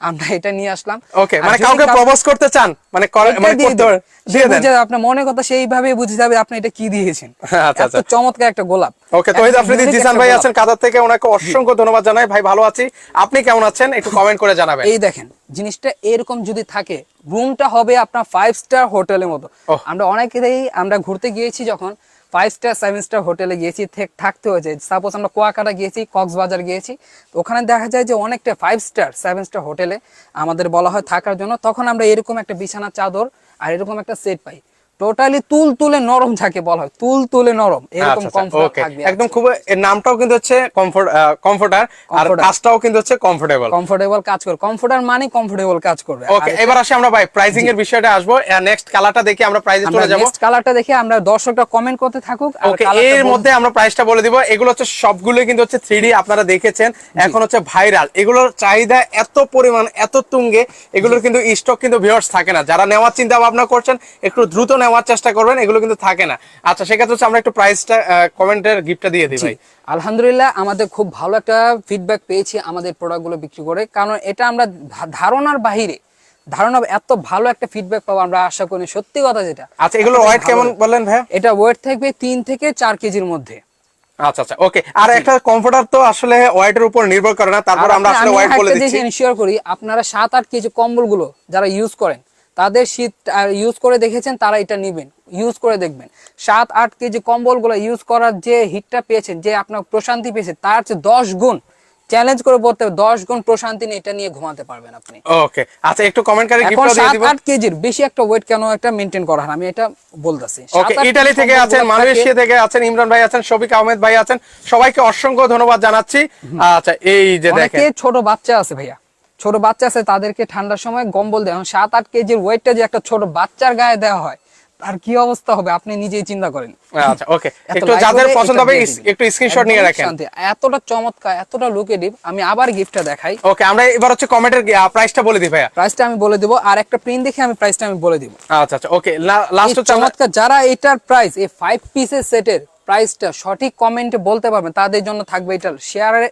আমরা এটা নিয়ে আসলাম। ওকে মানে কাউকে প্রপোজ করতে চান মানে মানে দিয়ে দিন। যাবে, আপনার কথা সেইভাবে বুঝে যাবে আপনি এটা কি দিয়েছেন। *laughs* আচ্ছা, এত চমৎকার একটা গোলাপ। ওকে তো এত এই যে আফ্রিদি জিসান ভাই আছেন কাতার থেকে ওনাকে অসংখ্য ধন্যবাদ জানাই। ভাই ভালো আছি। আপনি কেমন আছেন? একটু কমেন্ট করে জানাবেন। এই দেখেন জিনিসটা এরকম যদি থাকে রুমটা হবে আপনার ফাইভ স্টার হোটেলের মতো। আমরা অনেকেই আমরা ঘুরতে গিয়েছি যখন ফাইভ স্টার সেভেন স্টার হোটেলে গিয়েছি, থেক- থাকতে হয়েছে সাপোজ আমরা কুয়াকাটা গিয়েছি, কক্সবাজার গিয়েছি, তো ওখানে দেখা যায় যে অনেকটা ফাইভ স্টার সেভেন স্টার হোটেলে আমাদের বলা হয় থাকার জন্য, তখন আমরা এরকম একটা বিছানা চাদর আর এরকম একটা সেট পাই। টোটালি তুল তুলে নরম যাকে বলা হয় তুল তুলে নরম এরকম কমফোর্ট থাকবে আচ্ছা, একদম খুব এর নামটাও কিন্তু হচ্ছে কমফোর্ট কমফোর্টার আর কাজটাও কিন্তু হচ্ছে কমফোর্টেবল কমফোর্টেবল কাজ করবে কমফোর্টার মানে কমফোর্টেবল কাজ করবে। ওকে এবার আসি আমরা ভাই প্রাইসিং এর বিষয়টা আসব। নেক্সট কালারটা দেখে আমরা প্রাইসে চলে যাব। নেক্সট কালারটা দেখে আমরা দর্শকরা কমেন্ট করতে থাকুক আর ওকে এর মধ্যে আমরা প্রাইসটা বলে দিব। এগুলো হচ্ছে সবগুলো কিন্তু হচ্ছে থ্রি আপনারা দেখেছেন। এখন হচ্ছে ভাইরাল এগুলোর চাহিদা এত পরিমাণ এত তুঙ্গে এগুলোর কিন্তু স্টক কিন্তু ভিউয়ার্স থাকে না। যারা নেওয়ার চিন্তা ভাবনা করছেন একটু দ্রুত নেওয়ার চেষ্টা করবেন এগুলো কিন্তু থাকে না। আচ্ছা সেক্ষেত্রে হচ্ছে আমরা একটু প্রাইসটা কমেন্টের গিফটটা দিয়ে দিই ভাই। আলহামদুলিল্লাহ আমাদের খুব ভালো একটা ফিডব্যাক পেয়েছি আমাদের প্রোডাক্টগুলো বিক্রি করে। কারণ এটা আমরা ধারণার বাহিরে ধারণা এত ভালো একটা ফিডব্যাক পাবো আমরা আশা করি সত্যি কথা যেটা। আচ্ছা এতটাই ওয়েট কেমন বললেন ভাই এটা ওয়েট থাকবে তিন থেকে চার কেজির মধ্যে। আচ্ছা আচ্ছা ওকে আর একটা কমফোর্টার তো আসলে ওয়েটের উপর নির্ভর করে না তারপর আমরা আসলে ওয়েট বলে দিচ্ছি। জিনিস ensure করি আপনারা সাত আট কেজি কম্বলগুলো যারা ইউজ করেন তাদের শীত ইউজ করে দেখেছেন তারা এটা নিবেন ইউজ করে দেখবেন। সাত আট কেজি কম্বলগুলো ইউজ করার যে হিটটা পেয়েছেন যে আপনার প্রশান্তি পেয়েছে তার চেয়ে দশ গুণ চ্যালেঞ্জ করে হবে, দশ গুণ প্রশান্তি নিয়ে এটা নিয়ে ঘুমাতে পারবেন আপনি। ওকে আচ্ছা একটু কমেন্ট করে এখন দিয়ে দিব। কেজির বেশি একটা ওয়েট কেন একটা মেনটেন করা হয় আমি এটা বলতেছি। ওকে ইটালি থেকে আছেন মালয়েশিয়া থেকে আছেন ইমরান ভাই আছেন শফিক আহমেদ ভাই আছেন সবাইকে অসংখ্য ধন্যবাদ জানাচ্ছি। আচ্ছা এই যে অনেকে ছোট বাচ্চা আছে ভাইয়া। ছোট বাচ্চা আছে তাদেরকে ঠান্ডার সময় গম্বল দেয়। সাত আট কেজির ওয়েটটা যে একটা ছোট বাচ্চার গায়ে দেওয়া হয় তার কি অবস্থা হবে? আপনি নিজেই চিন্তা করেন। আচ্ছা ওকে একটু যাদের পছন্দ হবে দিয়ে ইস- দিবেন। একটু স্ক্রিনশট নিয়ে রাখেন। এতটা চমৎকার এতটা লুকেটিভ আমি আবার গিফটটা দেখাই। ওকে আমরা এবার হচ্ছে কমেন্টের প্রাইসটা বলে দিই ভাইয়া। প্রাইসটা আমি বলে দিব আর একটা প্রিন্ট দেখে আমি প্রাইসটা আমি বলে দিব। আচ্ছা আচ্ছা ওকে লাস্ট হচ্ছে চমৎকার যারা এটার প্রাইস এই ফাইভ পিসের সেটের প্রাইসটা সঠিক কমেন্টে বলতে পারবেন তাদের জন্য থাকবে এটা শেয়ারে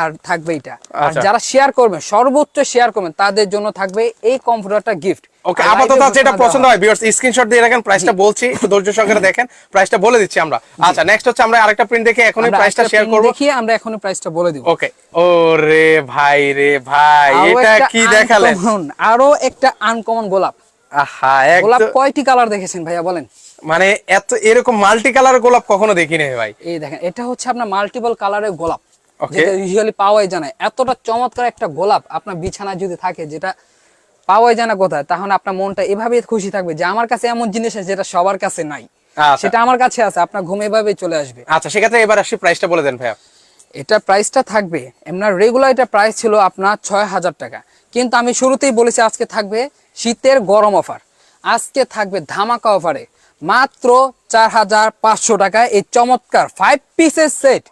আর থাকবে এটা। আর আচ্ছা। যারা শেয়ার করবেন সর্বোচ্চ শেয়ার করবেন তাদের জন্য থাকবে এই কম্পিউটারটা গিফট ওকে আপাতত আছে এটা পছন্দ হয় ভিউয়ার্স স্ক্রিনশট দিয়ে রাখেন প্রাইসটা বলছি একটু ধৈর্য সহকারে দেখেন প্রাইসটা বলে দিচ্ছি আমরা। আচ্ছা নেক্সট হচ্ছে আমরা আরেকটা প্রিন্ট দেখে এখনই প্রাইসটা শেয়ার করব। দেখিয়ে আমরা এখনই প্রাইসটা বলে দিব। ওকে ওরে ভাই রে ভাই এটা কি দেখালেন? আরও একটা আনকমন গোলাপ। আহা গোলাপ কয়টি কালার দেখেছেন ভাইয়া বলেন। মানে এত এরকম মাল্টি কালার গোলাপ কখনো দেখিনি ভাই। এই দেখেন এটা হচ্ছে আপনার মাল্টিপল কালারের গোলাপ. যেটা ইউজুয়ালি পাওয়াই যায় না। এতটা চমৎকার একটা গোলাপ আপনার বিছানায় যদি থাকে যেটা পাওয়াই যায় না কোথায় তাহলে আপনার মনটা এভাবেই খুশি থাকবে যে আমার কাছে এমন জিনিস আছে যেটা সবার কাছে নাই। আচ্ছা। সেটা আমার কাছে আছে আপনার ঘুম এভাবেই চলে আসবে। আচ্ছা সেক্ষেত্রে এবার আসি প্রাইসটা বলে দেন ভাইয়া। এটা প্রাইসটা থাকবে আপনার রেগুলার এটা প্রাইস ছিল আপনার ছয় হাজার টাকা। কিন্তু আমি শুরুতেই বলেছি আজকে থাকবে শীতের গরম অফার আজকে থাকবে ধামাকা অফারে মাত্র চার হাজার পাঁচশো টাকায় এই চমৎকার ফাইভ পিসের সেট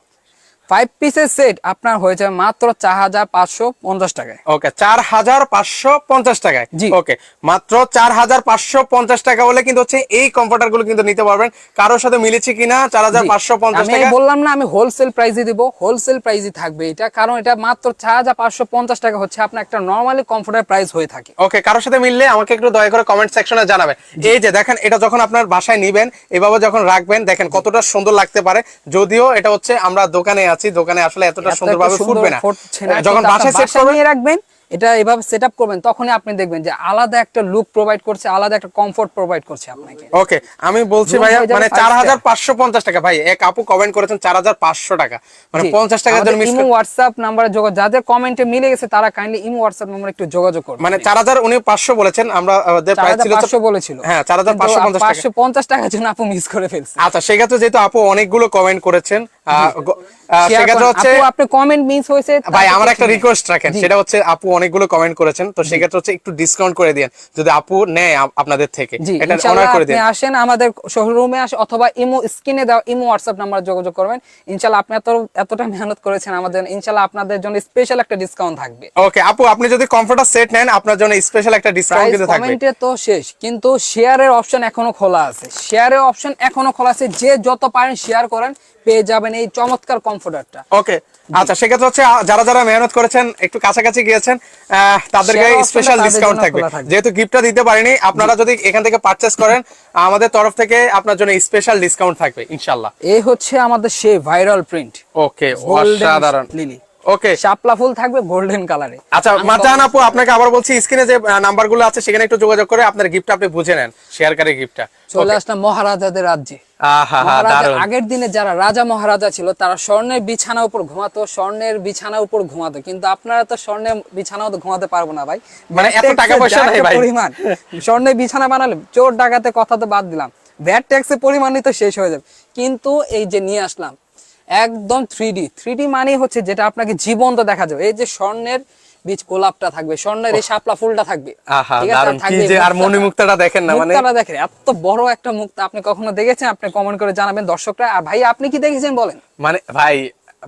ফাইভ পিসের সেট আপনার হয়ে যাবে মাত্র চার হাজার পাঁচশো পঞ্চাশ টাকায়। ওকে চার হাজার পাঁচশো পঞ্চাশ টাকায়। জি। ওকে মাত্র চার হাজার পাঁচশো পঞ্চাশ টাকা হলে কিন্তু হচ্ছে এই কম্পিউটারগুলো কিন্তু নিতে পারবেন। কারোর সাথে মিলেছে কিনা চার হাজার পাঁচশো পঞ্চাশ টাকা? বললাম না আমি হোলসেল প্রাইসে দিব হোলসেল প্রাইসে থাকবে এটা কারণ এটা মাত্র চার হাজার পাঁচশো পঞ্চাশ টাকা হচ্ছে আপনার একটা নর্মালি কমফোর্টের প্রাইস হয়ে থাকে। ওকে কারোর সাথে মিললে আমাকে একটু দয়া করে কমেন্ট সেকশনে জানাবেন। এই যে দেখেন এটা যখন আপনার বাসায় নিবেন এভাবে যখন রাখবেন দেখেন কতটা সুন্দর লাগতে পারে। যদিও এটা হচ্ছে আমরা দোকানে আছি দোকানে আসলে এতটা সুন্দরভাবে ফুটবে না। যখন বাসায় সেট করবেন রাখবেন এটা এভাবে সেট আপ করবেন তখনই আপনি দেখবেন যে আলাদা একটা লুক প্রোভাইড করছে আলাদা একটা কমফোর্ট প্রোভাইড করছে আপনাকে। ওকে আমি বলছি ভাইয়া মানে five চার star। হাজার পাঁচশো পঞ্চাশ টাকা। ভাই এক আপু কমেন্ট করেছেন চার হাজার পাঁচশো টাকা। মানে জি, পঞ্চাশ টাকার জন্য মিস ইমো হোয়াটসঅ্যাপ নাম্বারে যোগাযোগ যাদের কমেন্টে মিলে গেছে তারা কাইন্ডলি ইমো হোয়াটসঅ্যাপ নাম্বারে একটু যোগাযোগ করবেন। মানে চার হাজার উনি পাঁচশো বলেছেন আমরা আমাদের প্রাইস ছিল পাঁচশো বলেছিল। হ্যাঁ চার হাজার পাঁচশো পঞ্চাশ টাকা। পাঁচশো পঞ্চাশ টাকার জন্য আপু মিস করে ফেলছে। আচ্ছা সেক্ষেত্রে যেহেতু আপু অনেকগুলো কমেন্ট করেছেন সেক্ষেত্রে হচ্ছে আপনি কমেন্ট মিস হয়েছে ভাই আমার একটা রিকোয়েস্ট রাখেন। সেটা হচ্ছে আপু অনেকগুলো কমেন্ট করেছেন তো সেক্ষেত্রে হচ্ছে একটু ডিসকাউন্ট করে দিন যদি আপু নেয় আপনাদের থেকে এটা অনার করে দিন আসেন আমাদের শোরুমে আসে অথবা ইমো স্ক্রিনে দেওয়া ইমো হোয়াটসঅ্যাপ নাম্বার যোগাযোগ করবেন। ইনশাআল্লাহ আপনি এত এতটা মেহনত করেছেন আমাদের ইনশাআল্লাহ আপনাদের জন্য স্পেশাল একটা ডিসকাউন্ট থাকবে। ওকে আপু আপনি যদি কমফোর্টার সেট নেন আপনার জন্য স্পেশাল একটা ডিসকাউন্ট কিন্তু থাকবে। কমেন্টে তো শেষ কিন্তু শেয়ারের অপশন এখনও খোলা আছে। শেয়ারের অপশন এখনও খোলা আছে। যে যত পারেন শেয়ার করেন পেয়ে যাবেন এই চমৎকার কমফোর্টারটা ওকে আচ্ছা সেক্ষেত্রে হচ্ছে যারা যারা মেহনত করেছেন একটু কাছাকাছি গিয়েছেন তাদেরকে স্পেশাল ডিসকাউন্ট থাকবে। যেহেতু গিফটটা দিতে পারিনি আপনারা যদি এখান থেকে পারচেস করেন আমাদের তরফ থেকে আপনার জন্য স্পেশাল ডিসকাউন্ট থাকবে ইনশাল্লাহ এই হচ্ছে আমাদের সেই ভাইরাল প্রিন্ট ওকে অসাধারণ। লিলি ওকে শাপলা ফুল থাকবে গোল্ডেন কালারে আচ্ছা মাজান আপু আপনাকে আবার বলছি স্ক্রিনে যে নাম্বারগুলো আছে সেখানে একটু যোগাযোগ করে আপনার গিফট আপনি বুঝে নেন শেয়ারকারী গিফটটা চলে আসলাম মহারাজাদের রাজ্যে। আগের দিনে যারা রাজা মহারাজা ছিল তারা স্বর্ণের বিছানা উপর ঘুমাতো স্বর্ণের বিছানা উপর ঘুমাতো। কিন্তু আপনারা তো স্বর্ণের বিছানাও তো ঘুমাতে পারব না ভাই। মানে এত টাকা পয়সা নাই ভাই। পরিমাণ। স্বর্ণের বিছানা বানালে চোর ডাকাতে কথা তো বাদ দিলাম। ভ্যাট ট্যাক্সের পরিমাণই তো শেষ হয়ে যাবে। কিন্তু এই যে নিয়ে আসলাম একদম থ্রি ডি থ্রি ডি মানে হচ্ছে যেটা আপনাকে জীবন্ত দেখা যাবে। এই যে স্বর্ণের বীজ গোলাপটা থাকবে স্বর্ণের এই সাপলা ফুলটা থাকবে? আর যে মুক্তাটা। দেখেন না মানে মুক্তাটা দেখেন এত বড় একটা মুক্তা আপনি কখনো দেখেছেন? আপনি কমেন্ট করে জানাবেন দর্শকরা। আর ভাই আপনি কি দেখেছেন বলেন? মানে ভাই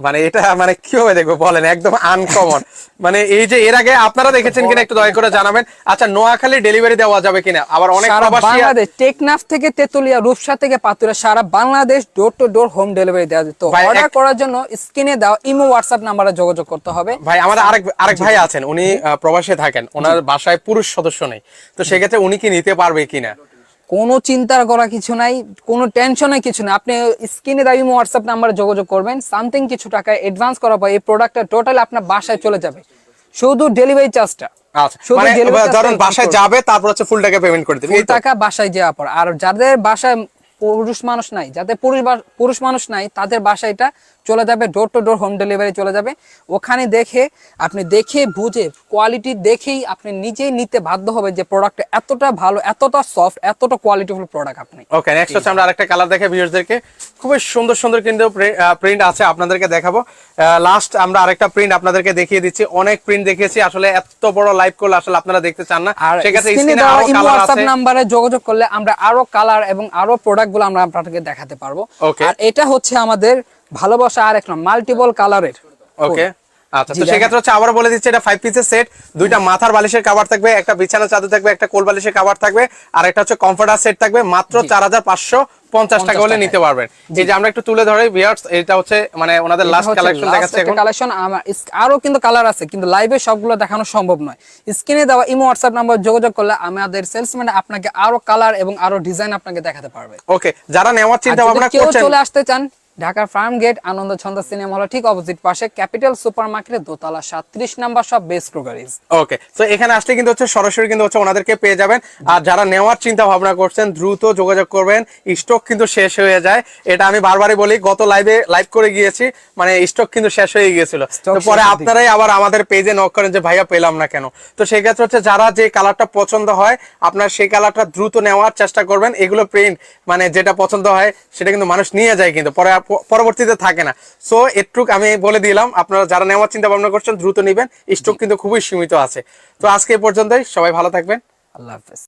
মানে এটা মানে কীভাবে দেখব বলেন একদম আনকমন মানে এই যে এর আগে আপনারা দেখেছেন কিনা একটু দয়া করে জানাবেন। আচ্ছা নোয়াখালী ডেলিভারি দেওয়া যাবে কিনা? আবার অনেক প্রবাসী বাংলাদেশ টেকনাফ থেকে তেতুলিয়া রূপসা থেকে পাতুরা সারা Bangladesh door to door home delivery দেওয়া যেত অর্ডার করার জন্য স্ক্রিনে দেওয়া ইমো হোয়াটসঅ্যাপ নাম্বারে যোগাযোগ করতে হবে। ভাই আমাদের আরেক আরেক ভাই আছেন উনি প্রবাসে থাকেন। ওনার বাসায় পুরুষ সদস্য নেই। তো সেক্ষেত্রে উনি কি নিতে পারবে কিনা? কোনো চিন্তার করা কিছু নাই কোনো টেনশনের কিছু নাই। আপনি স্ক্রিনে ইমো হোয়াটসঅ্যাপ নাম্বারে যোগাযোগ করবেন সামথিং কিছু টাকা অ্যাডভান্স করার পর এই প্রোডাক্টটা টোটাল আপনার বাসায় চলে যাবে। শুধু ডেলিভারি চার্জটা আচ্ছা মানে ধরুন বাসায় যাবে তারপর হচ্ছে ফুল টাকা পেমেন্ট করে দিবে ফুল টাকা বাসায় যাওয়ার পর। আর যাদের বাসায় পুরুষ মানুষ নাই যাদের পুরুষ পুরুষ মানুষ নাই তাদের বাসায় এটা চলে যাবে door to door home delivery চলে যাবে। ওখানে দেখে আপনি দেখে বুঝে কোয়ালিটি দেখেই আপনি নিজেই নিতে বাধ্য হবে যে প্রোডাক্ট এতটা ভালো এতটা সফট এতটা কোয়ালিটিফুল প্রোডাক্ট আপনি। ওকে নেক্সট হচ্ছে আমরা আরেকটা কালার দেখে ভিউয়ারদেরকে খুবই সুন্দর সুন্দর কিন্তু প্রিন্ট আছে আপনাদেরকে দেখাবো। লাস্ট আমরা আরেকটা প্রিন্ট আপনাদেরকে দেখিয়ে দিচ্ছি। অনেক প্রিন্ট দেখিয়েছি আসলে এত বড় লাইভ করলে আসলে আপনারা দেখতে চান না। সেক্ষেত্রে হোয়াটসঅ্যাপ নাম্বারে যোগাযোগ করলে আমরা আরও কালার এবং আরও প্রোডাক্টগুলো আমরা আপনাদেরকে দেখাতে পারব. আর এটা হচ্ছে আমাদের ভালোবাসা আর এক মাল্টিপল কালারের ওকে আচ্ছা তো সেক্ষেত্রে হচ্ছে আবার বলে দিচ্ছি এটা ফাইভ পিসের সেট দুইটা মাথার বালিশের কাভার থাকবে একটা বিছানা চাদর থাকবে একটা কোল বালিশের কাভার থাকবে আর একটা হচ্ছে কমফোর্টার সেট থাকবে মাত্র চার হাজার পাঁচশো পঞ্চাশ টাকা হলে নিতে পারবেন। এই যে আমরা একটু তুলে ধরে ভিউয়ার্স এটা হচ্ছে মানে ওনাদের লাস্ট কালেকশন দেখাচ্ছে এখন। কালেকশন আমার আরও কিন্তু কালার আছে কিন্তু লাইভে সবগুলো দেখানো সম্ভব নয়। স্ক্রিনে দেওয়া ইমো হোয়াটসঅ্যাপ নাম্বার যোগাযোগ করলে আমাদের সেলসম্যান আপনাকে আরও কালার এবং আরও ডিজাইন আপনাকে দেখাতে পারবে। ওকে যারা নেওয়ার চিন্তা ভাবনা করছেন চলে আসতে চান ঢাকার ফার্ম গেট আনন্দ ছন্দ সিনেমা হল ঠিক অপোজিট পাশে ক্যাপিটাল সুপার মার্কেটের দোতলা সাতত্রিশ নাম্বার সব বেস্ট ক্রোকারিজ। ওকে তো এখানে আসলে কিন্তু হচ্ছে সরাসরি কিন্তু হচ্ছে ওনাদেরকে পেয়ে যাবেন। আর যারা নেওয়ার চিন্তা ভাবনা করছেন দ্রুত যোগাযোগ করবেন। স্টক কিন্তু শেষ হয়ে যায়। এটা আমি বারবারই বলি গত লাইভে লাইভ করে গিয়েছি মানে স্টক কিন্তু শেষ হয়ে গিয়েছিল। তো পরে আপনারাই আবার আমাদের পেজে নক করেন যে ভাইয়া পেলাম না কেন? তো সেই ক্ষেত্রে হচ্ছে যারা যে কালারটা পছন্দ হয় আপনার সেই কালারটা দ্রুত নেওয়ার চেষ্টা করবেন। এগুলো প্রিন্ট মানে যেটা পছন্দ হয় সেটা কিন্তু মানুষ নিয়ে যায় কিন্তু। পরে পরবর্তীতে থাকে না। সো এটুক আমি বলে দিলাম আপনারা যারা নেওয়ার চিন্তা ভাবনা করছেন দ্রুত নেবেন। স্টক কিন্তু খুবই সীমিত আছে। তো আজকে পর্যন্তই সবাই ভালো থাকবেন। আল্লাহ হাফেজ।